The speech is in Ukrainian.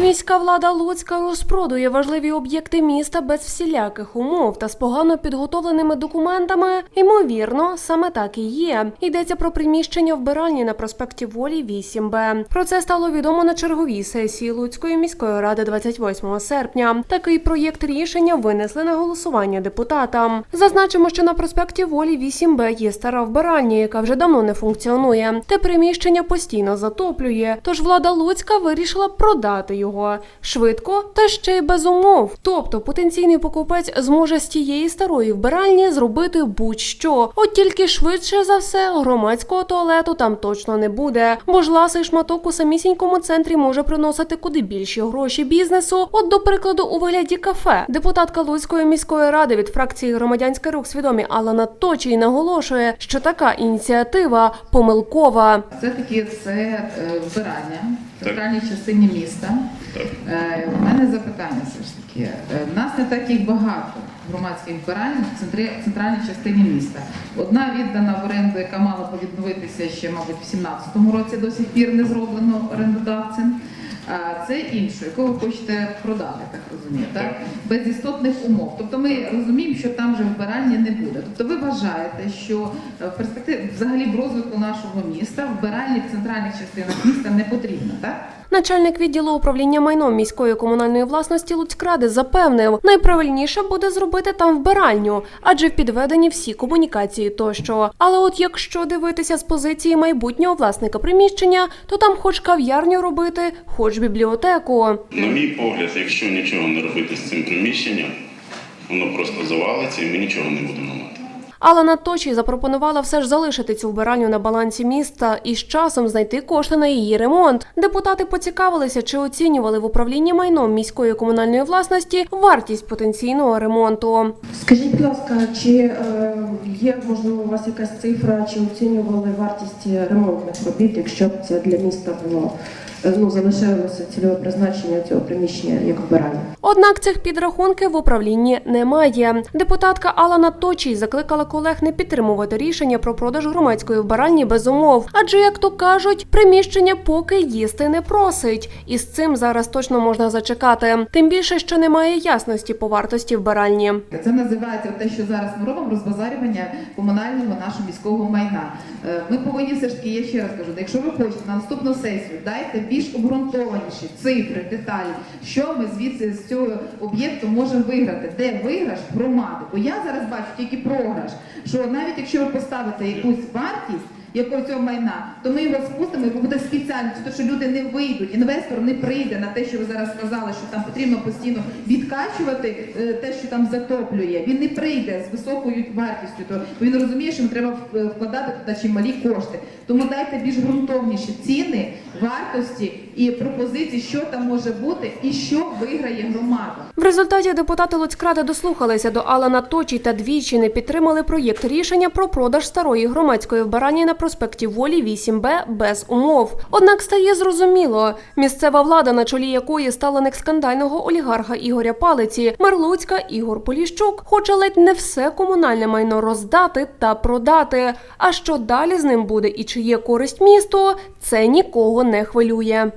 Міська влада Луцька розпродує важливі об'єкти міста без всіляких умов та з погано підготовленими документами. Ймовірно, саме так і є. Йдеться про приміщення вбиральні на проспекті Волі 8Б. Про це стало відомо на черговій сесії Луцької міської ради 28 серпня. Такий проєкт рішення винесли на голосування депутатам. Зазначимо, що на проспекті Волі 8Б є стара вбиральня, яка вже давно не функціонує. Те приміщення постійно затоплює. Тож влада Луцька вирішила продати його швидко та ще й без умов. Тобто потенційний покупець зможе з тієї старої вбиральні зробити будь-що. От тільки швидше за все громадського туалету там точно не буде, бо ж ласий шматок у самісінькому центрі може приносити куди більші гроші бізнесу. От, до прикладу, у вигляді кафе. Депутатка Луцької міської ради від фракції Громадянський рух свідомі Алана Точій наголошує, що така ініціатива помилкова. Все таки це е, вбирання центральній частині міста. Е, У мене запитання все ж таки. Е, нас не так їх багато громадських вбирань в центрі, центральній частині міста. Одна віддана в оренду, яка мала б відновитися ще, мабуть, в 17-му році до сих пір не зроблено орендодавцем. А це інше, яку ви хочете продати, так розумію, так? Без істотних умов. Тобто ми розуміємо, що там вже вбирання не буде. Тобто ви вважаєте, що е, в перспективі взагалі в розвитку нашого міста вбиральні в центральних частинах міста не потрібно, так? Начальник відділу управління майном міської комунальної власності Луцькради запевнив, найправильніше буде зробити там вбиральню, адже підведені всі комунікації тощо. Але от якщо дивитися з позиції майбутнього власника приміщення, то там хоч кав'ярню робити, хоч бібліотеку. На мій погляд, якщо нічого не робити з цим приміщенням, воно просто завалиться і ми нічого не будемо мати. Алана Точі запропонувала все ж залишити цю вбиральню на балансі міста і з часом знайти кошти на її ремонт. Депутати поцікавилися, чи оцінювали в управлінні майном міської комунальної власності вартість потенційного ремонту. Скажіть, будь ласка, чи е, є можливо у вас якась цифра, чи оцінювали вартість ремонтних робіт, якщо б це для міста було е, ну залишилося цільове призначення цього приміщення як вбирання? Однак цих підрахунків в управлінні немає. Депутатка Алана Точій закликала колег не підтримувати рішення про продаж громадської вбиральні без умов, адже, як то кажуть, приміщення поки їсти не просить, і з цим зараз точно можна зачекати. Тим більше, що немає ясності по вартості вбиральні. Це називається те, що зараз ми робимо, розбазарювання комунального нашого міського майна. Е, Ми повинні все ж таки, я ще раз кажу, якщо ви хочете на наступну сесію, дайте більш обґрунтованіші цифри, деталі, що ми звідси з цього об'єкту можемо виграти, де виграш громади. Бо я зараз бачу тільки програш, що навіть якщо ви поставите якусь вартість. Якого цього майна, то ми його спустимо, і буде спеціально, то що люди не вийдуть, інвестор не прийде на те, що ви зараз сказали, що там потрібно постійно відкачувати е, те, що там затоплює. Він не прийде з високою вартістю, то він розуміє, що треба в- вкладати туди чималі кошти. Тому дайте більш ґрунтовніші ціни, вартості і пропозиції, що там може бути і що виграє громада. В результаті депутати Луцькради дослухалися до Алана Точій та двічі не підтримали проєкт рішення про продаж старої громадської вбиральні на проспекті Волі 8Б без умов. Однак стає зрозуміло, місцева влада, на чолі якої стала скандального олігарха Ігоря Палиці, мер Луцька Ігор Поліщук, хоче ледь не все комунальне майно роздати та продати. А що далі з ним буде і чи є користь місту, це нікого не хвилює.